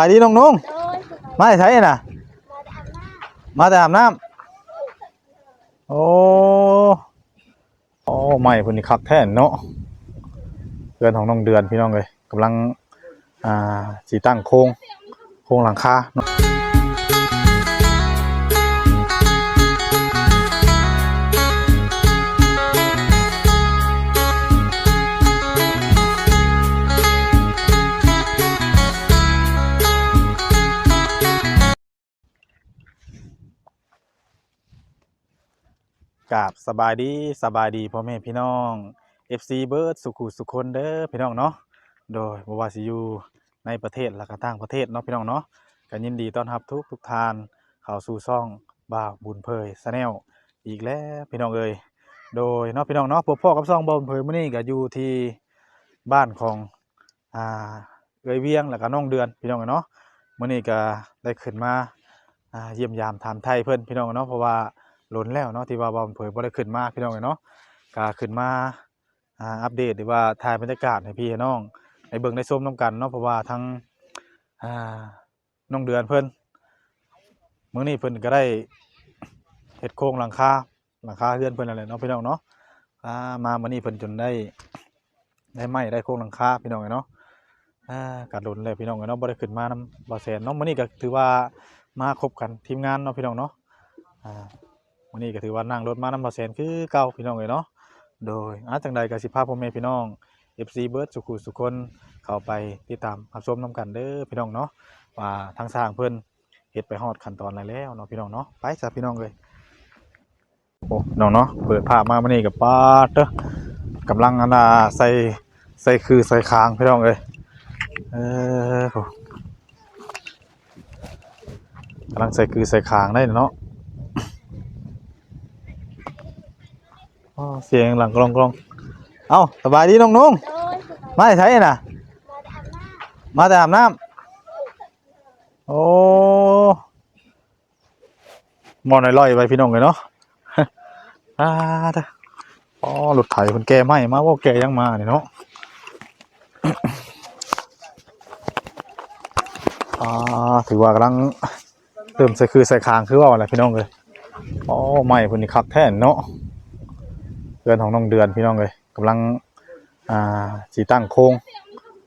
ไปดีน้องนุ่งโดยมาใช้น่ะ มาแต่อาบน้ำโอ้โอ้ไม่เพิ่นนี่คักแท้นเนาะเดือนของน้องเดือนพี่น้องเลยกำลังอ่าสีตั้งโครงโครงหลังคาเนาะ กาบสบายดีสบายดีพ่อแม่พี่น้อง FC เบิร์ดสุขุสุคนเด้อพี่น้องเนาะโดยบว่าสิอยู่ในประเทศและก็ต่างประเทศเนาะพี่น้องเนาะก็ยินดีต้อนรับทุกทุกทานเข้าสู่ช่องบ่าวบุญเพยชาแนลอีกแล้วพี่น้องเอ้ยโดยเนาะพี่น้องเนาะพบพ่อกับช่องบ่าวบุญเพยมื้อนี้ก็อยู่ที่บ้านของอ่าเอยเวียงแล้วก็น้องเดือนพี่น้องเนาะมื้อนี้ก็ได้ขึ้นมาอ่าเยี่ยมยามถามไทยเพิ่นพี่น้องเนาะเพราะว่า ล้นแล้วเนาะที่ว่าบ่าเพยบ่ได้ขึ้นมาพี่น้องเนาะก็ขึ้นมาอ่าอัปเดตหรือว่าถ่ายบรรยากาศให้พี่น้องในเบิ่งในส้มน้ำกันเนาะเพราะว่าทั้งอ่าน้องเดือนเพิ่นมื้อนี้เพิ่นก็ได้เฮ็ดโครงหลังคาหลังคาเรือนเพิ่นนั่นแหละเนาะพี่น้องเนาะอ่ามามื้อนี้เพิ่นจนได้ได้ไม้ได้โครงหลังคาพี่น้องเนาะอ่ากัดหลุนเลยพี่น้องเนาะบ่ได้ขึ้นมานำบ่แสนเนาะมื้อนี้ก็ถือว่ามาครบกันทีมงานเนาะพี่น้องเนาะอ่า มื้อนี้ก็ถือว่านั่งรถมานำบ่แสนคือเก่าพี่น้องเอ้ยเนาะโดยอาจังใดก็สิพาพ่อแม่พี่น้อง FC เบิร์ดสุขุสุคนเข้าไปติดตามรับชมนํกันเด้อพี่น้องเนาะว่าทางสร้างเพิ่นเฮ็ดไปฮอดขั้นตอนอะไรแล้วเนาะพี่น้องเนาะไปจ้ะพี่น้องเลยโอ้น้องเนาะเปิดภาพมามื้อนี้กับป้าเด้อกำลังอันน่ะใส่ใส่คือใส่คางพี่น้องเอ้ยเออโหกำลังใส่คือใส่คางได้เนาะ อ๋อ เสียงหลังกลองกลองเอ้าสบายดีน้องนุ่งโดยมาใช้น่ะ มาแต่อาบน้ำโอ้มอนลอยๆไปพี่น้องเลยเนาะอ่าเด้ออ๋อรถไถคนแก่ไหมมาว่าแก่ยังมาเนี่ยเนาะอ่าถือว่ากำลังเติมใส่คือใส่คางคือว่าอะไรพี่น้องเลยอ๋อไม่คนนี้คักแท้นเนาะ เดือนของน้องเดือนพี่น้องเลยกำลังอ่าสีตั้งโครง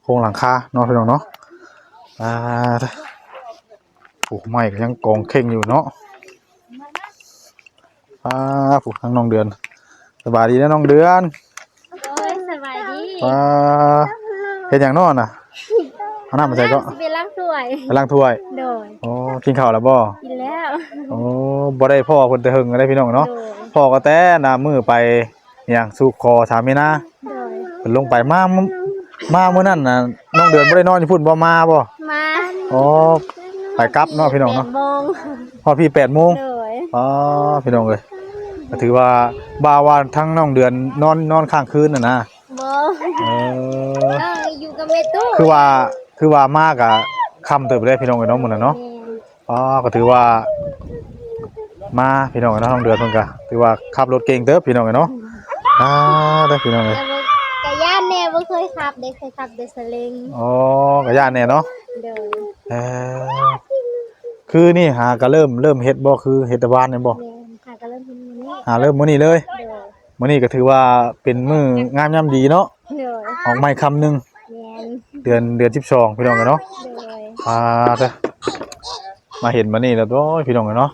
โครงหลังคาเนาะพี่น้องเนาะอ่าปลูกไม้ก็ยังกองเข่งอยู่เนาะอ่าปลูกทั้งน้องเดือนสบายดีนะน้องเดือนโดยสบายดีอ่าเห็นอย่างนอนน่ะเอาน้ำมาใส่ก็สิเป็นร่างสวยไปล้างถ้วยโดยโอ้กินข้าวแล้วบ่กินแล้วโอ้บ่ได้พ่อคนแต่หึงอะไรพี่น้องเนาะโดยพ่อก็แต่น้ำมือไป อย่างสู่คอสามีนาโดยเพิ่นลงไปมามื้อมามื้อนั้นน่ะน้องเดือนบ่ได้นอนอยู่พุ่นบ่มาบ่มาอ๋อไปกลับเนาะพี่น้องเนาะแปดโมงพอพี่8โมงโดยอ๋อพี่น้องเอ้ยก็ถือว่าบ่าวว่าทั้งน้องเดือนนอนนอนค้างคืนน่ะนะโมเออน้องอยู่กับแม่ตู้คือว่าคือว่ามากอะค่ำเติบได้พี่น้องเอ้ยเนาะมื้อนั้นเนาะแม่อ๋อก็ถือว่า มาพี่น้องเอ้ยเนาะน้องเดือนเพิ่นก็ถือว่าขับรถเก่งเติบพี่น้องเอ้ยเนาะ อ่าเด้อพี่น้องเอ้ยแต่ว่ากะย่านแน่บ่เคยขับได้เคยขับเดสลิงอ๋อก็ย่านแน่เนาะโดยเออคือนี่หาก็เริ่มเริ่มเฮ็ดบ่คือเฮ็ดแตะวานนี่บ่แม่ค่ะก็เริ่มทำนี้หาเริ่มมื้อนี้เลยโดยมื้อนี้ก็ถือว่าเป็นมื้องามยามดีเนาะโดยออกใหม่คำหนึงแม่นเดือนเดือน12พี่น้องกันเนาะโดยอ่าเด้อมาเห็นมานี่แล้วโอ้ยพี่น้องกันเนาะ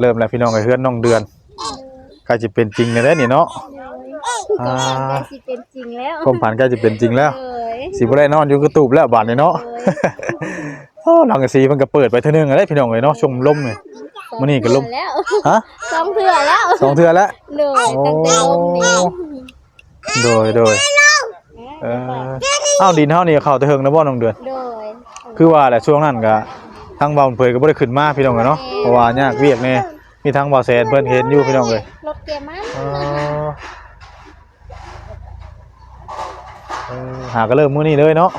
เริ่มแล้วพี่น้องกับเฮือนน้องเดือนใกล้จะเป็นจริงแล้วเด้อนี่เนาะโดย อ่าก็สิเป็นจริงแล้วความฝันใกล้จะเป็นจริงแล้วโดยสิบ่ได้นอนอยู่กระตูบแล้วบาดนี้เนาะโอ้หลังกะสีมันก็เปิดไปเท่านึงแล้วพี่น้องเลยเนาะชมลมนี่มื้อนี้ก็ลมแล้วฮะสองเถื่อแล้วสองเทื่อแล้วโดยตั้งแต่ลมนี้โดยโดยเอออ้าวดินเฮานี่เข้าแต่เฮิงแล้วบ่น้องเดือนโดยคือว่าแหละช่วงนั้นก็ทางเบาเผยก็บ่ได้ขึ้นมาพี่น้องกันเนาะเพราะว่ายากเวียกแน่มีทางเบาแสนเพิ่นเห็นอยู่พี่น้องเลยรถเกียร์มันอ๋อเออ หาก็เริ่มมื้อนี้เลยเนาะ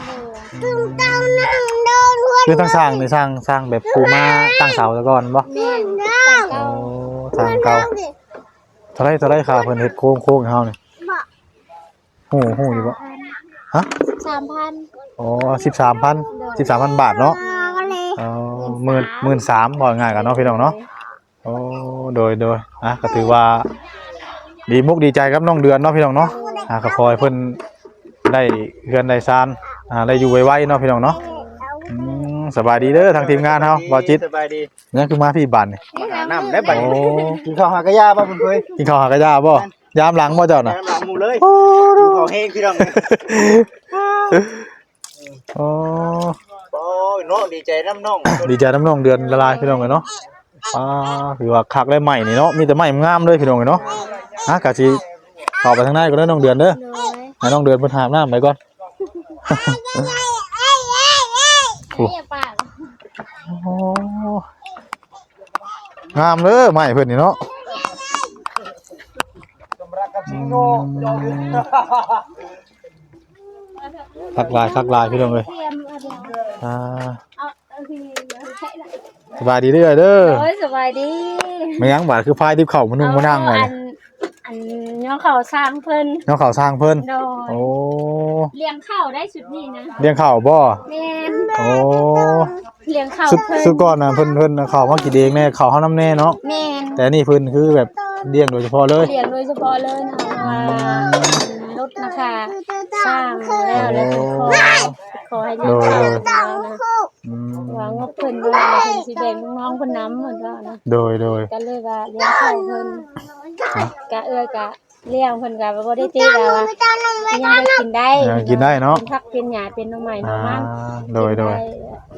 ตึงเต้านั่งโดนหัวคือทั้งสร้างนี่สร้างสร้างแบบปูมาตั้งเสาซะก่อนบ่แม่นตั้งโอ้เต้าทางเก่าเท่าไรเท่าไรค่ะเพิ่นเฮ็ดโค้งโค้งให้เฮานี่ฮู้ฮู้อยู่บ่ฮะสามพันอ๋อ13,000 13,000 บาทเนาะแม่หมื่นหมื่นสามบ่ง่ายกันเนาะพี่น้องเนาะโอ้โดยโดยอะก็ถือว่า ดีมุกดีใจครับน้องเดือนเนาะพี่น้องเนาะอะก็ขอให้เพิ่น ได้เฮือนได้ซานอ่าได้อยู่ไวๆเนาะพี่น้องเนาะอืมสบายดีเด้อทางทีมงานเฮาบ่จิตสบายดีนี่คือมาพี่บันนี่น้ำได้บัดโอ้กินข้าวหากระยาบ่เพิ่นเคยกินข้าวหากระยาบ่ยามหลังบ่เจ้าน่ะน้ำหลังหมูเลยดูของเฮงพี่น้องโอ้โอ้ยน้องดีใจน้ำน้องดีใจน้ำน้องเดือนละลายพี่น้องเลยเนาะอ่าคือว่าคักได้ใหม่นี่เนาะมีแต่ใหม่งามเลยพี่น้องเลยเนาะอะกะสิเข้าไปทางในก็ได้อน้องเดือนเด้อโดย ให้น้องเดือนเพิ่นหาบน้ำไปก่อนโอ้ให้ปากโอ้งามเลยใหม่เพิ่นนี่เนาะสมรักกับสิงโนยอมคักลายคักลายพี่น้องเลยเตรียมเอาเดี๋ยวอ่าเอาเอาคือใช่ละสบายดีเด้อเด้อโอ้ยสบายดีไม่ยั้งบาดคือพายที่เข่ามานุ่งมานั่งไงอัน อันย่อเข่าสร้างเพิ่นน้องเข่าสร้างเพิ่นโดยโอ้เลี้ยงข้าวได้ชุดนี้นะเลี้ยงเข่าบ่แม่นโอ้เลี้ยงข้าวสุดเพิ่นสุดก่อนน่ะเพิ่นเพิ่นเอาเข้ามากินเองแน่เข้าเฮาน้ำแน่เนาะแม่นแต่นี่เพิ่นคือแบบเลี้ยงโดยเฉพาะเลย เลี้ยงโดยเฉพาะเลยนะว่าล ดนะคะ สร้างแล้วแล้วก็ขอขอให้เลี้ยงข้าวแล้วนะอืมว่างบเพิ่นว่าเพิ่นสิแบ่งน้องๆเพิ่นนํเหมือนว่านะโดยโดยก็เลยว่าเลี้ยงข้าวเพิ่นกะเอ้ยกะเลี้ยงเพิ่นกะบ่ได้ตีแล้วว่ายังได้กินได้ยังกินได้เนาะเป็นผักเป็นหญ้าเป็นหน่อไม้หน่อ่าอมัน โดยโดย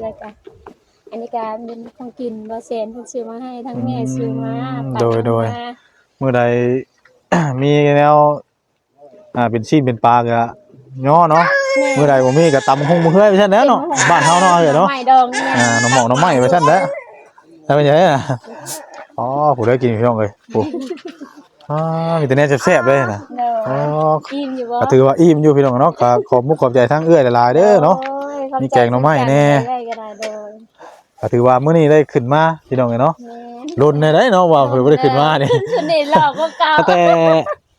แล้วก็อันนี้ก็เป็นของกินบ่แซนเพิ่นซื้อมาให้ทั้งแม่ซื้อมาโดยโดย มาเมื่อใด มีแนว อ่าเป็นชีพเป็นปลาก็ย่อเนาะเมื่อใดบ่มีก็ตำหงมือเฮ้ยไปซั่นแหล้วเนาะบ้านเฮาเนาะเอ้ยเนาะหน่อไม้ดองเนี่ยอ่าน้ำหมอกน้ำไหม้ไปซั่นแหล้วแล้วเป็นไงอะอ๋อผู้ได้กินพี่น้องเอ้ยผู้อ่ามีแต่แนวแซ่บๆเลยนะเด้ออ๋ออิ่มอยู่บ่ก็ถือว่าอิ่มอยู่พี่น้องเนาะก็ขอบมุกขอบใจทั้งเอื้อยหลายๆเด้อเนาะโอ้ยขอบใจมีแกงหน่อไม้แน่ได้ก็ได้เด้อก็ถือว่ามื้อนี้ได้ขึ้นมาพี่น้องเอ้ยเนาะแม่นลุ้นได้เนาะว่าเพิ่นบ่ได้ขึ้นมานี่ชุดนี้หลอกก็เก่าแต่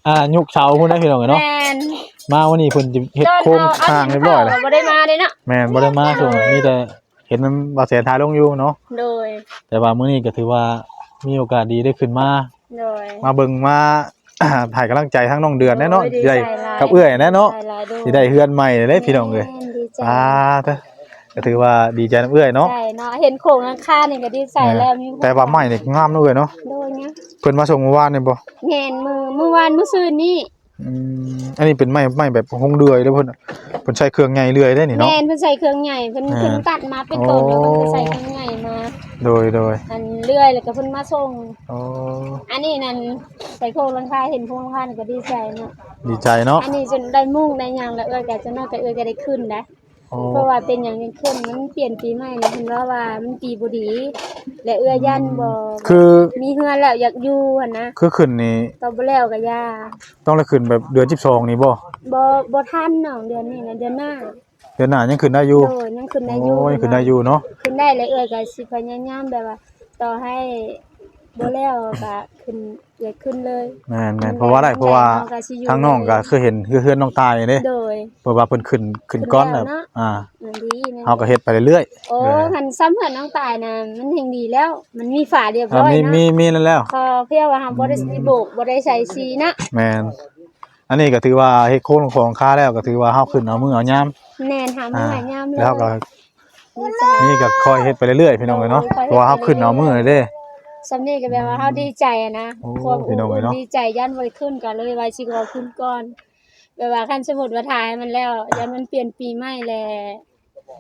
อ่ายุคเสาพุ่นได้พี่น้องเอ้ยเนาะแม่นมาวันนี้เพิ่นจะเฮ็ดโครงสร้างเรียบร้อยแล้วบ่ได้มาเลยเนาะแม่นบ่ได้มาช่วงนั้นมีแต่เห็นมันบ่แสนทายลงอยู่เนาะโดย แต่ว่ามื้อนี้ก็ถือว่ามีโอกาสดีได้ขึ้นมาโดยมาเบิ่งมาถ่ายกำลังใจทั้งน้องเดือนแน่เนาะโอ้ยดีสิได้ใจหลายกับเอื้อยแน่เนาะหลายๆโดยสิได้เฮือนใหม่เด้พี่น้องเอ้ยแม่ดีใจอ่าเด้อ ก็ถือว่าดีใจนํเอื้อยเนาะใช่เนาะเห็นโครงข้างๆนี่ก็ดีใจแล้วมีแต่ว่าใหม่นี่งามเนาะเอ้ยเนาะโดยเนี่ยเพิ่นมาส่งเมื่อวานนี่บ่แม่นมือเมื่อวานเมื่อคืนนี่อืมอันนี้เป็นไม้ไม้แบบหงเดือยเด้อเพิ่นน่ะเพิ่นใช้เครื่องใหญ่เลื่อยได้นี่เนาะแม่นเพิ่นใส่เครื่องใหญ่เพิ่นอ่าเพิ่นตัดมาเป็นต้นแล้วโอ้เพิ่นก็ใส่เครื่องใหญ่มาโดยโดยอันเลื่อยแล้วก็เพิ่นมาส่งอ๋ออันนี้นั่นใส่โครงหลังคาเห็นโครงหลังคานี่ก็ดีใจเนาะดีใจเนาะอันนี้จนได้มุ่งได้หยังแล้วเอ้ยก็จะนอกจากเอ้ยก็ได้ขึ้นนะโอ้ เพราะว่าเป็นอย่างยังขึ้นมันเปลี่ยนปีใหม่แล้วเพิ่นว่าว่ามันปีบ่ดี และเอื้อย่านบ่คือมีเฮือนแล้วอยากอยู่หั่นนะคือขึ้นนี่ต่อบ่แล้วก็ย่าต้องได้ขึ้นแบบเดือน12นี่บ่บ่บ่ทันน้องเดือนนี้นะเดือนหน้าเดือนหน้ายังขึ้นได้อยู่โดยยังขึ้นได้อยู่โอ้ยขึ้นได้อยู่เนาะขึ้นได้เลยเอ้ยก็สิพยายามแบบว่าต่อให้ บ่แล้วก็ขึ้นอยากขึ้นเลยแม่นแม่นเพราะว่าอะไรเพราะว่าทางน้องก็คือเห็นคือเฮือนน้องตายเด้โดย เพราะว่าเพิ่นขึ้นขึ้นก้อนแบบขึ้นแล้วเนาะอ่ามันดีนั่นเฮาก็เฮ็ดไปเรื่อยโอ้คันซ้ำเพื่อนน้องตายน่ะมันแห่งดีแล้ว มันมีฝาเรียบๆอ่าร้อยมีเนาะมีมีนั่นแล้ว พอเพียงว่าเฮาบ่ได้สิโบกบ่ได้ใส่สีนะแม่นอันนี้ก็ถือว่าเฮ็ดโค้งของค่าแล้วก็ถือว่าเฮาขึ้นเอามือเอายามแน่นหามื้อ่าอหายามเลยแล้วก็ดีใจนี่ก็คอยเฮ็ดไปเรื่อยๆพี่น้องเอ้ยเนาะเพราะว่าเฮาขึ้นเอามือเด้ สำนี้ก็แบบว่าเฮาดีใจอะนะโอ้ความพี่น้องเอ้ยเนาะ ดีใจยันบ่ได้ขึ้นก็เลยว่าสิขอขึ้นก่อนแบบว่าคันสมมุติว่าถ่ายมันแล้วยันมันเปลี่ยนปีใหม่แล้ว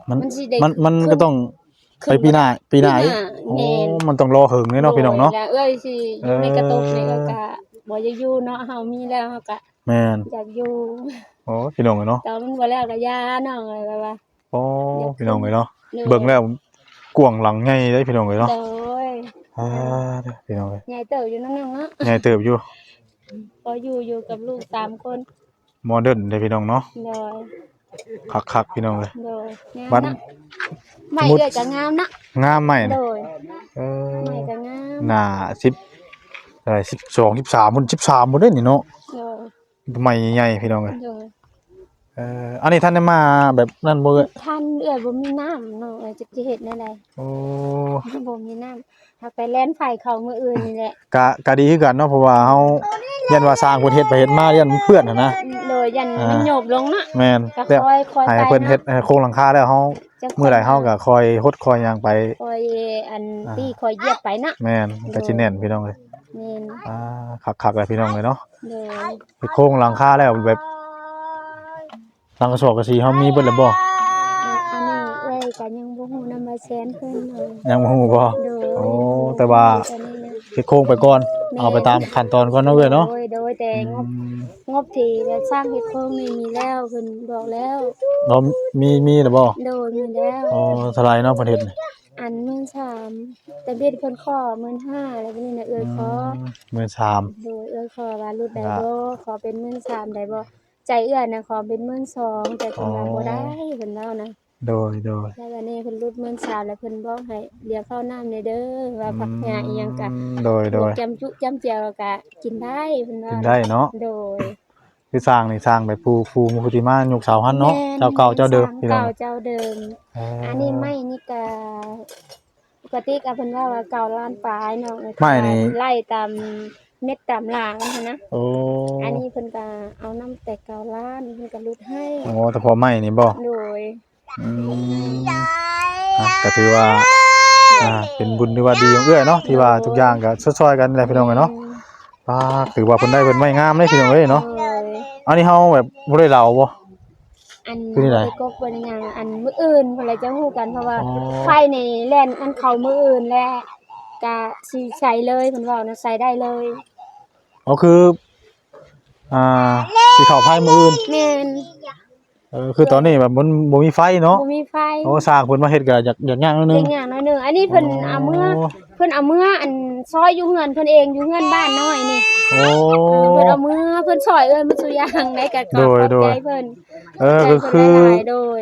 มันมันสิได้มันมันขึ้น ก็ต้องไปปีหน้าปีหน้าอีกปีหน้าโอ้แม่น มันต้องรอหึงนี่เนาะพี่น้องเนาะ โดยแล้วเอ้ยสิอยู่ในกระตุกนี่เอก็อกะบ่อยากอยู่เนาะเฮามีแล้วเฮาก็แม่นอยากอยู่โอ้พี่น้องเอ้ยเนาะแต่มันบ่แล้วก็ย่าน้องอะไรแบบว่าโอ้พี่น้องเอ้ยเนาะหนูเบิ่งแล้วกวางหลังใหญ่เด้พี่น้องเอ้ยเนาะโดย อ่าเด้อพี่น้องเอ้ยใหญ่เติบอยู่นั่นนึงเนาะใหญ่เติบอยู่ก็อยู่อยู่กับลูกสามคนโมเดิร์นเด้อพี่น้องเนาะโดยคักๆพี่น้องเอ้ยโดยงามบ้านนะไม่มุดเอื้อยก็งามนะงามใหม่โดนะยเอไม่อก็งามหน้า10อะไร12 13พุ่น13บ่ได้นี่เนาะโดยใหม่ใหญ่ๆพี่น้องเอ้ยโดยเอเอออันนี้ท่านได้มาแบบนั่นบ่เอ่ยท่านเอื้อยบ่มีน้ำเนาะเอ้ยจะสิเฮ็ดแนวใดโอ้บ่มีน้ำ ถ้าไปแล่นไฟเขามื้ออื่นนี่แหละกะกะดีคือกันเนาะเพราะว่าเฮายันว่าสร้างเพิ่นเฮ็ดไปเฮ็ดมายันเพื่อนน่ะนะ โดยยันอ่ามั มันโยบลงเนาะแม่นก็แล้วคอยคอยให้ไปเพิ่นเฮ็ดให้โครงหลังคาแล้วเฮาจะเมื่อใดเฮาก็คอยฮดคอยหยังไป คอยอันอ่า ที่คอยเหยียบไปนะแม่นมันก็สิแน่นพี่น้องเอ้ยแม่นอ่าคักๆเลยพี่น้องเอ้ยเนาะโดยไปโครงหลังคาแล้วแบบหลังกระสอบกระสีเฮามีเบิดแล้วบ่อ่าอันนี้เอ้ยก็ยังบ่ฮู้นำมาแสนเพิ่นเนาะยังบ่ฮู้บ่โดยโอ้แต่ว่าอันนี้นะเฮ็ดโครงไปก่อน เอาไปตามขั้นตอนก่อนเนาะเว้ยเนาะโดยโดยแต่อืงบมงบที่จะสร้างเฮ็ดโครงนี่มีแล้วเพิ่นบอกแล้วเรามีมีแล้วบ่โดยมีแล้วอ๋อเท่าไหร่เนาะเพิ่นเฮ็ดนี่อันมื่นสามแต่เบ็ดเพิ่นขอมื่นห้าแล้วนี่นะเอ้ยขอมื้อสามโดยเอ้ยขอว่ารุดได้ครับบ่ขอเป็นมื่นสามได้บ่ใจเอื้อนะขอเป็นมื่นสองแต่เพิ่นว่าอ๋อบ่ได้เพิ่นเล่านะ โดยโดยแล้ววันนี้เพิ่นรุดมื่นสามแล้วเพิ่นบอกให้เลี้ยงข้าวน้ำในเด้อว่าผักหญ้าอีหยังกะอืมโดยโดยจำจุจำเจียวกะกินได้เพิ่นว่ากินได้เนาะโดย คือสร้างนี่สร้างแบบปูปูมุคุติมายกเสาหันเนาะแม่เจ้าเก่าเจ้าเดิมพี่น้องเก่าเจ้าเดิมเอออันนี้ไม่นี่กะปกติก็เพิ่นว่าว่าเก่าล้านปลายเนาะไม่นี่ไล่ตามเม็ดตามหลางนะคะนะโอ้อันนี้เพิ่นก็เอาน้ำแต่เก่าล้านเพิ่นก็ลดให้โอ้แต่พอไม่นี่บ่โดย อืมอะก็ถือว่าอ่าเป็นบุญที่ว่าดีของเอื้อยเนาะที่ว่าทุกอย่างก็ช่วยๆกันแหละพี่น้องเอ้ยเนาะป้าถือว่าเพิ่นได้เพิ่นไม่งามเลยพี่น้องเอ้ยเนาะโดยอันนี้เฮาแบบบ่ได้เหล่าบ่ อันคือที่ไหนไปกบเพิ่นยังอันมื้ออื่นเพิ่นเลยจะฮู้กันเพราะว่าอ๋อ ไฟในแล่นมันเข้ามื้ออื่นและก็สิใช้เลยเพิ่นเว้านะใช้ได้เลยก็คือ อ่าสิเข้าภายมื้ออื่นแม่น เออคือตอนนี้แบบมันบ่มีไฟเนาะบ่มีไฟโอ้สร้างเพิ่นมาเฮ็ดก็อยากอยากย่างนิดนึเล็งกอย่างน้อยหนึงอันนี้เพิ่นเอาเมื่อเพิ่นเอาเมื่ออันซอยอยู่เฮือนเพิ่นเองอยู่เฮือนบ้านน้อยนี่โอ้เพิ่นเอามือเพิ่นซอยเอ้ยมันสุอยางได้ก็ขโดอบยขอบโดย ใจเพิ่นเออใจก็เพิ่นคือหลายๆโดย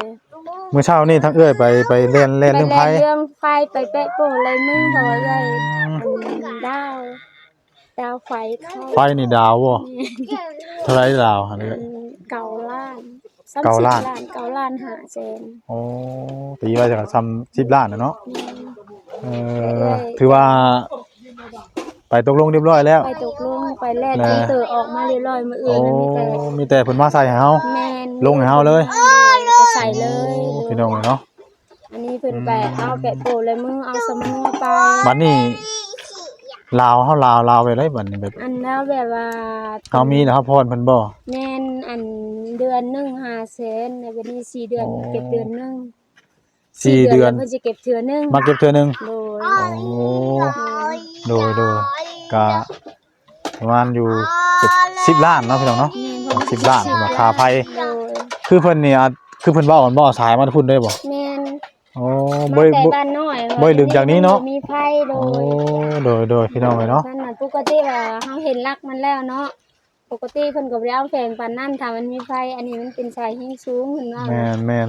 มื้อเช้านี่ทั้งเอื้อยไปไปเล่นเล่นไปเรื่องไผแล่นเรื่องไฟไปแปะโป้อะไรมึงเพราะว่าเอ้ยอันดาวดาวไฟเข้าไฟนี่ดาวบ่เท่าไหร่ดาวอันนี้อันเก่าล้าน เก่าล้าน30เก่าล้านหาแสนโอ้ตีว่าจะซ้ำ10ล้านน่ะเนาะแม่นเออถือว่า ไปตกลงเรียบร้อยแล้ว ไปตกลงไปแล่นแน่อีเตอร์ออกมาเรียบร้อยมื้อโอ้อื่นมันมีแต่มีแต่เพิ่นมาใส่ให้เฮาแม่นลงให้เฮาเลยแล้วก็ใส่เลยโอ้พี่น้องเนาะอันนี้เพิ่นไปเอาแปะโป้เลยมึงเอาสมุนไปบัดนี้ ลาวเฮาลาวลาวไปได้บัดนี้แบบอันแล้วแบบว่าเฮามีนะครับพรเพิ่นบ่แม่นอันเดือนหนึง5แสนในวันนี้สี่เดือนโอ้เก็บเดือนหนึงสี่เดือนเพิ่นสิเก็บเทื่อหนึงมาเก็บเทื่อหนึงโดยโอ้โดยโดยก็ประมาณอยู่เจ็ดสิบล้านเนาะพี่น้องเนาะสิบล้านราคาไผโดยคือเพิ่นนี่อาจคือเพิ่นเว้ากันบ่สายมาพุ่นได้บ่แม่ นโอ้มาบ่แต่บ่ บ้านน้อยบ่ได้ลึกจากนี้เนาะ มีไผโดโอ้ยโดยโดยพี่น้องเลยเนาะนั่นน่ะปกติว่าเฮาเห็นรักมันแล้วเนาะปกติเพิ่นก็บ่ได้เอาแฝงปานนั้นถ้ามันมีไฟอันนี้มันเป็นสายหิ้งสูงเพิ่นว่าแม่นแม่น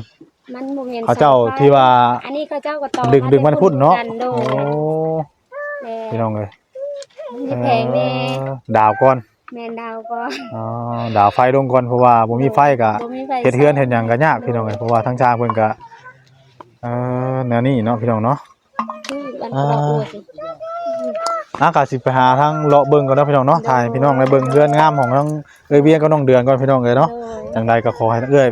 มันบ่แม่นเขาเจ้าสยไฟที่ว่าอันนี้เขาเจ้าก็ต่อดึงดึงมันพุ่นเนาะกัโดโอ้ยแม่พี่น้องเลยมีแพงแน่เออดาวก่อนแม่นดาวก็อ๋อดาวไฟลงก่อนเพราะว่าบ่มีไฟก็บ่มีไฟเฮ็ดเฮือนเฮ็ดหยังก็ยากพี่น้องเอ้ยเพราะว่าทางจ้างเพิ่นก็เอ่อแนวนี้เนาะพี่น้องเนาะคือวันกระดอกบัวสิอากาสิไปหาทางเลาะเบิ่งก่อนเนาะพี่น้องเนาะถ่ายให้พี่น้องได้เบิ่งเฮือนงามของทั้งเอ้ยเวียงกับน้องเดือนก่อนพี่น้องเอ้ยเนาะโดยจังใดก็ขอให้เอ้ย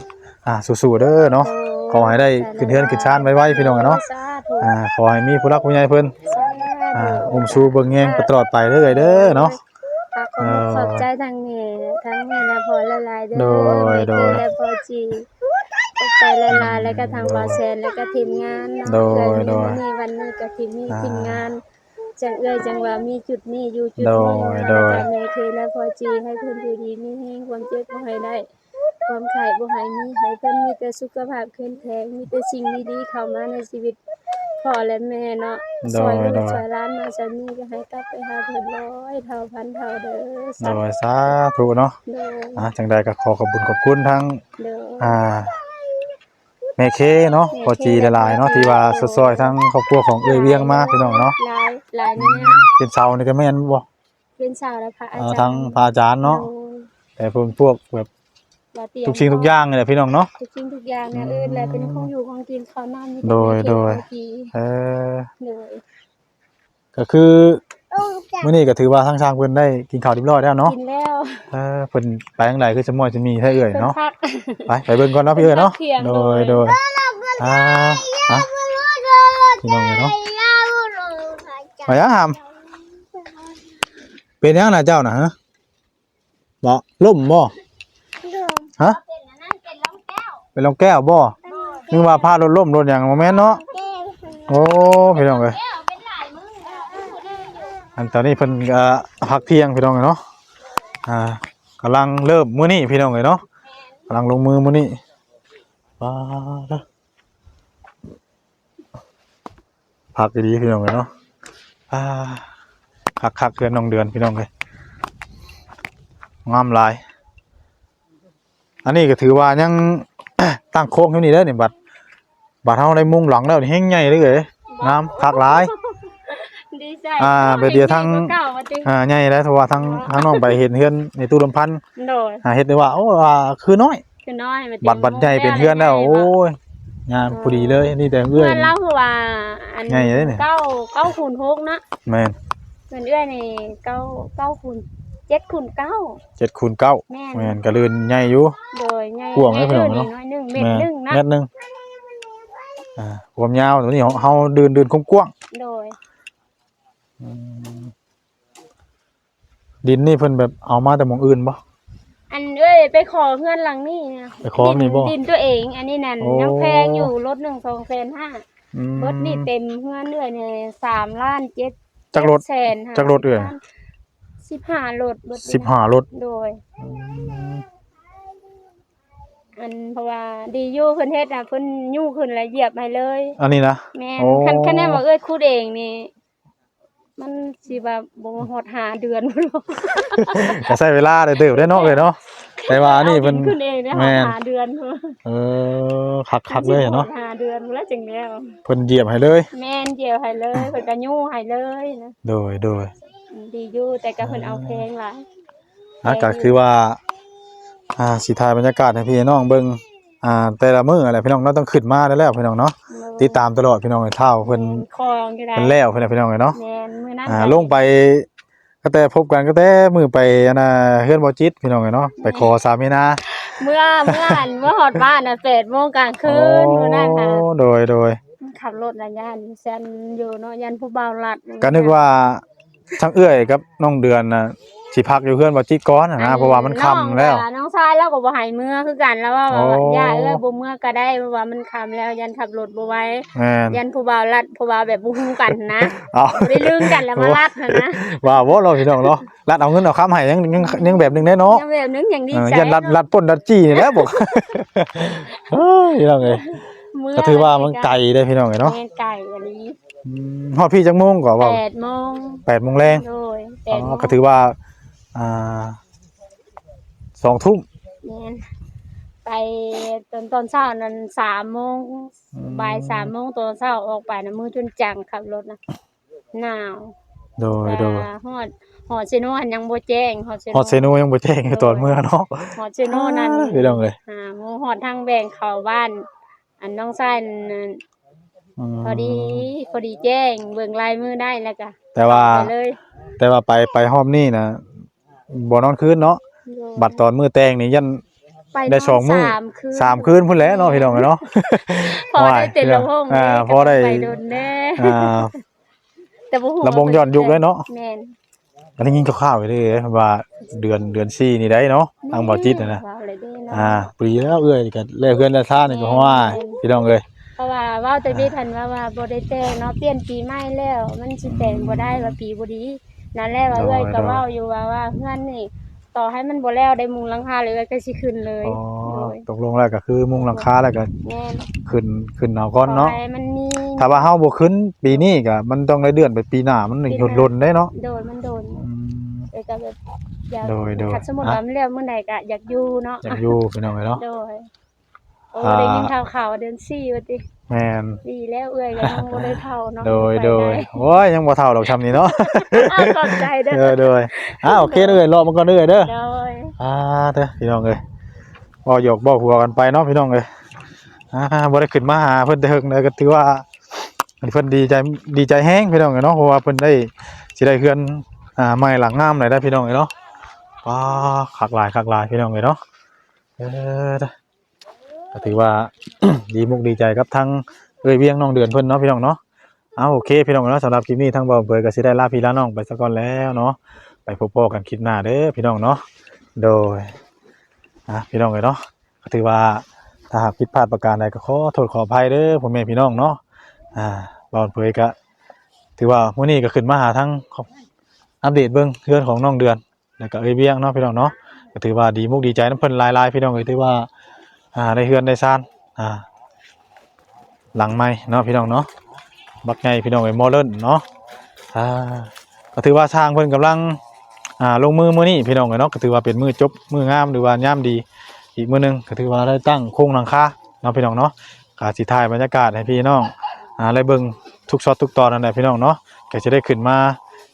อ่าสู้ๆเด้อเนาะขอให้ได้ขึ้นเฮือนขึ้นชานไวๆพี่น้องเนาะสาธุอ่าขอให้มีผู้รักผู้ใหญ่เพิ่นสาอ่าธุอุ้มชูเบิ่งแยงไปตลอดไปเด้อเด้อเนาะฝากขอบคุณขอบใจทางแม่ทั้งแม่และพ่อละลายเด้อโดยโดยแม่และพ่อจีขอบ ใจละลายแล้วก็ทางบาแซนแล้วก็ทีมงานเนาะโดยเอื้อโดยมีวันนี้ก็ทีมมีอ่าทีมงาน จังเอ้ยจังว่ามีจุดนี้อยู่จุดโดนี้ยโดยแล้วก็แม่เคยและพ่อจีให้เพิ่นอยู่ดีมีแฮงความเจ็บบ่ให้ได้ ความไข่บ่ให้มีให้เพิ่นมีแต่สุขภาพเข้มแข็งมีแต่สิ่งดีๆเข้ามาในชีวิตพ่อและแม่เนาะโดซอยยลูโดกยซอยหล้านมาจะมีก็ให้กลับไปหาเพิ่นร้อยเท่าพันเท่าเด้อโดสายสาธุเนาะเด้ออ่าจังใดก็ขอขอบคุณขอบคุณทั้งเด้ออ่า แม่เคเนาะแม่เคพอจีหลายๆเนาะที่ว่าซอยๆทั้งครอบครัวของเอ้ยเวียงมาพี่น้องเนาะหลายหลายแม่เป็นเสานี่ก็แม่นบ่เป็นสาวและพระอาเอ่อจารย์ทั้งพระอาจารย์เนาะโดยแต่เพิ่นพวกแบบว่าเตรียมทุกสิ่งทุกอย่างนี่แหละพี่น้องเนาะทุกสิ่งทุกอย่างเนี่ยเอิ้นแหละเป็นของอยู่ของกินข้าวน้ำมีแต่โดยแม่โดยเขีวเออโดยก็คือ มื้อนี้ก็ถือว่าทางช้างเพิ่นได้กินข้าวเรียบร้อยแล้วเนาะกินแล้วเออเพิ่นไปทางใดคือสมอยจะมีให้เอ่ยเพิ่นเนาะพัก ไปไปเบิ่งก่อนเนาะพี่เอ่ยเนาะเที่ยงโดโดยยโดยอ่าอะพี่น้องเอ้ยเนาะมายังหามเป็นยังน่ะเจ้าน่ะฮะบ่ล่มบ่ฮะเป็นลงแก้วบ่นึกว่าพารถล่มรถหยังบ่แม่นเนาะโอ้พี่น้องเอ้ย อันตอนนี้เพิ่นก็พักเที่ยงพี่น้องเอ้ยเนาะอ่ากำลังเริ่มมื้อนี้พี่น้องเอ้ยเนาะกำลังลงมือมื้อนี้ว้าเด้อพักดีๆพี่น้องเอ้ยเนาะอ่าคักๆเดือนน้องเดือนพี่น้องเอ้ยงามลาย อันนี้ก็ถือว่ายังตั้งโค้งอยู่นี่เด้อนี่บัดบัดเฮาได้มุงหลังแล้วนี่แฮงใหญ่เลยเอ้ยงามคักหลาย ใจอ่าไปเดี๋ยวทางเก่าว่าติอ่าใหญ่แล้วเพราะว่าทั้งทั้งน้องไปเห็นเฮือนในตู้ลำพันธ์โดยอ่าเฮ็ดได้ว่าโอ้ว่าคือน้อย คือน้อยว่าติบัดบัดใหญ่เป็นเฮือนแล้วโอ้ยงามพอดีเลยนี่แต่เพื่เอื้อยอนเล่าคือว่าอันใหญ่เลยเนี่ย เก้าเก้าคูณหกนะแม่นเงินเอื้อยนี่เก้าเก้าคูณเจ็ดคูณเก้า7คูณ9แม่นแม่นก็เลื่นใหญ่อยู่ โดยใหญ่กว้างไหมพี่น้องเนาะ น้อยหนึงเม็ดแม่หนึงนะเม็ดหนึงอ่าความยาวตัวนี้เฮาเดินเดินกว้างโดยๆอืม ดินนี่เพิ่นแบบเอามาแต่หม่องอื่นบ่ อันเอ้ยไปขอเพื่อนหลังนี่นะไปขอนี่บ่ดิดินตัวเอง อันนี้นั่นโอ้ ยังแพงอยู่รถหนึ่งสองแสนห้าอืม รถนี่เต็มเพื่อนเอื้อยเนี่ยสามล้านเจ็ดจักรถแสนห้าจักรถเอื้อยสิบห้ารถรถ15รถโดย อันเพราะว่าดีอยู่เพิ่นเฮ็ดอะเพิ่นยู่ขึ้นแล้วเหยียบให้เลย อันนี้นะ แม่นโอ้ คันคันแน่ว่าเอ้ยคูดเองนี่ มันสิว่าบ่ฮอดหาเดือนพุ่นหรอกก็ใช้เวลาได้เติบได้เนาะเลยเนาะแต่ว่าอันนี้เพิ่นอาดิขึ้นเองเนี่ยแม่นหาเดือนพุ่นเออคักๆเลยเนาะหาเดือนพุ่นแล้วจังแล้วเพิ่นเหยียบให้เลย แม่นเกี่ยวให้เลยเพิ่นก็ยู่ให้เลยนะโดยโดยดีอยู่แต่ก็เพิ่นเอาแพงหลายอากาศคือว่า อ่าสิถ่ายบรรยากาศให้พี่น้องเบิ่งอ่าแต่ละมื้ออะไรพี่น้องเนาะต้องขึ้นมาแล้วแล้วพี่น้องเนาะ ติดตามตลอดพี่น้องไอ้เท่าเพิ่นคองก็ได้เพิ่นแล้วเพิ่นน่ะพี่น้องเนาะแม่นมื้อนั้นอ่าก็ลงไปก็แต่พบกันก็แต่มื้อไปอันน่ะเฮือนบ่จิตพี่น้องเนาะไปขอสามีนาเมื่อเมื่ออันเมื่อฮอดบ้านน่ะ8:00นกลางคืนมื้อนั้นน่ะโอ้โดยโดยขับรถระยานแซนอยู่เนาะยันผู้บ่าวลัดก็นึกว่าทั้งเอื้อยกับน้องเดือนน่ะ สิพักอยู่เฮือนบ่จิตก่อนน่ะนะเพราะว่ามันค่ำแล้ว น้องก็น้องชายแล้วก็บ่ให้เมื่อคือกันแล้วว่าโอ้ ย่าเอ้ยบ่เมื่อก็ได้เพราะว่ามันค่ำแล้วยันขับรถบ่ไหวแม่นยันผู้บ่าวลัดผู้บ่าวแบบบ่ฮู้กันนะเอา บ่ได้ลืมกันแล้วมาลัดหั่นนะว่าบ่เราพี่น้องเนาะรัดเอาเงินเอาค้ำให้ยังยังยังแบบหนึงได้เนาะ ยังแบบนึงอย่างดีเออใจยันรัดรัดป่นรัดจี้นี่แหละบอกเฮ้ยพี่น้องเอ้ยเมื่ก็ถือว่ามันไกลได้พี่น้องเอ้ยเนาะแม่นไก่อันนี้อืมฮอดพี่จักโมงก็ว่า8โมง8โมงแรงโดยอ๋8โมองก็ถือว่า อ่า2ทุ่ม แม่นไปตอนตอนเช้านั้น3โมงบ่ายสามโมงตอนเช้าออกไปนะมือจนจังขับรถนะหนาวโดยโดยแต่ฮอดฮอดเซโนหันยังบ่แจ้งฮอดเซโนฮอดเซโนยังบ่แจ้งอยู่ตอนเมื่อเนาะฮอดเซโนนั้นพี่น้องเอ้ยอ่าโมฮอดทางแบ่งเข้าบ้าน อันน้องชายนั่นมพอดีพอดีแจ้งเบิ่งลายมือได้แล้วก็แต่ว่า ไปเลยแต่ว่าไปไปรอบนี้นะ บ่นอนคืนเนาะบัดตอนมื้อแต่งนี่ยันไปได้สองมื้อสามคืนสามคืนพุ่นแหล้วเนาะพี่น้องเอ้ยเนาะพอได้เต็มลำโพงอ่าพอได้ไปโดนแน่อ่าแต่บ่ฮู้ลำวงย้อนยุคเลยเนาะแม่นอันนี้ยิงคร่าวๆไปเลยว่าเดือนเดือน4นี่ได้เนาะทางบ่จิตน่ะนะว้าวเลยเด้เนาะอ่าปีแล้วเอ้ยก็แลกเพื่อนแลกท่านี่ก็เพราะว่าพี่น้องเอ้ยเพราะว่าเว้าแต่พี่ทันว่าว่าบ่ได้แต่งเนาะเปลี่ยนปีใหม่แล้ว มันสิแต่งบ่ได้ว่าปีบ่ดี นั่นแหละว่าเอ้ยก็เว้าอยู่ว่าว่าเฮือนนี่ ต่อให้มันบ่แล้วได้มุงหลังคาเลยเอ้ยก็สิขึ้นเลยอ๋อโดยตกลงแล้วก็คือมุงหลังคาแล้วก็แม่นขึ้นขึ้นเอาก่อนเนาะขอให้มันมีถ้าว่าเฮาบ่ขึ้นปีนี้ก็มันต้องได้เดือนไปปีหน้ามันหดลนได้เนาะโดนมันโดนอืมเอ้ยก็แบบอยากโดยโดยถ้าสมมุติว่ามันแล้วมื้อใดก็อยากอยู่เนาะอยากอยู่พี่น้องเอ้ยเนาะโดยโอ้อ่าได้ยินข่าวข่าวว่าเดือน4ว่าติ แม่นดีแล้วเอ้ยก็ยังบ่ได้เท่าเนาะโดยไปโดยไโอ้ยยังบ่เท่าดอกชำนี้เนาะอ้าวขอบใจเด้เอออโดยอ่าโอเคเด้อรอมันก่อนเด้อเด้อโดยอ่าเด้อพี่น้องเอ้ยบ่หยอกบ่หัวกันไปเนาะพี่น้องเอ้ยอ่าบ่ได้ขึ้นมาหาเพิ่นแต่เฮิงเลยก็ถือว่าเพิ่นดีใจดีใจแฮงพี่น้องเอ้ยเนาะเพราะว่าเพิ่นได้สิได้เฮือนอ่าใหม่หลังงามหน่อยได้พี่น้องเอ้ยเนาะว้าคักหลายคักหลายพี่น้องเอ้ยเนาะเออ ก็ถือว่า ดีมุกดีใจกับทั้งเอ้ยเวียงน้องเดือนเพิ่นเนาะพี่น้องเนาะเอาโอเคพี่น้องเนาะสำหรับคลิปนี้ทั้งบ่าวเบยก็สิได้ลาพี่ลาน้องไปซะก่อนแล้วเนาะไปพบๆกันคลิปหน้าเด้อพี่น้องเนาะโดยอะพี่น้องเอ้ยเนาะก็ถือว่าถ้าหากผิดพลาดประการใดก็ขอโทษขออภัยเด้อพ่อแม่พี่น้องเนาะอ่าบ่าวเบยก็ถือว่ามื้อนี้ก็ขึ้นมาหาทั้งอัปเดตเบิ่งเรื่องของน้องเดือนแล้วก็เอ้ยเวียงเนาะพี่น้องเนาะก็ถือว่าดีมุกดีใจน้ำเพิ่นหลายๆพี่น้องเอ้ยถือว่า อ่าได้เฮือนได้ซานอ่าหลังไม้เนาะพี่น้องเนาะบักไงพี่น้องไอ้โมเดิร์นเนาะอ่าก็ถือว่าทางเพิ่นกำลังอ่าลงมือมือนี้พี่น้องเนาะก็ถือว่าเป็นมือจบมืองามหรือว่ายามดี อีกมือหนึงก็ถือว่าได้ตั้งโครงหลังคาเนาะพี่น้องเนาะก็สิถ่ายบรรยากาศให้พี่น้องอ่าได้เบิ่งทุกช็อตทุกตอนนั่นแหละพี่น้องเนาะก็จะได้ขึ้นมา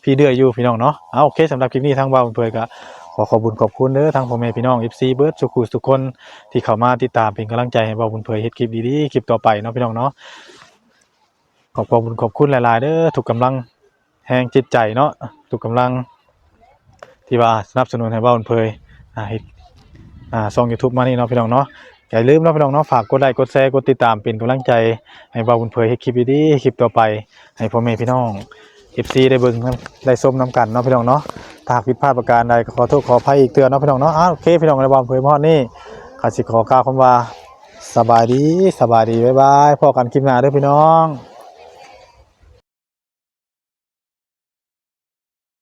พี่เดือยอยู่พี่น้องเนาะเอาโอเคสำหรับคลิปนี้ทางบ่าวเพิ่นก็ ขอขอบคุญขอบคุณเด้อทางพ่อแม่พี่น้อง FC เบิร์ดสุขุทุกคนที่เข้ามาติดตามเป็นกำลังใจให้บ่าวบุญเผยเฮ็ดคลิปดีๆคลิปต่อไปเนาะพี่น้องเนาะขอบคุณขอบคุณหลาย ๆ เด้อถูกกำลังแหงจิตใจเนาะถูกกำลัง ที่ว่าสนับสนุนให้บ้าอุ่นเพยอ่าเฮ็ดอ่าช่อง YouTube มานี่เนาะพี่น้องเนาะอย่าลืมเนาะพี่น้องเนาะฝากกดไลค์กดแชร์กดติดตามเป็นกำลังใจให้บ้าอุ่นเพยเฮ็ดคลิปดีๆคลิปต่อไปให้พ่อแม่พี่น้อง FC ได้เบิ่งได้ชมนํกันเนาะพี่น้องเนาะ ถ้ากผิดพลาดประการใดขอโทษขออภัยอีกเตือนเนาะพี่น้องเนาะอ้าวโอเคพี่น้องในบอุ่นเพยมอดนี่ข้าสิขอกล่าวคำว่าสบายดีสบายดีบ๊ายบายพอกันคลิปหน้าด้วยพี่น้อง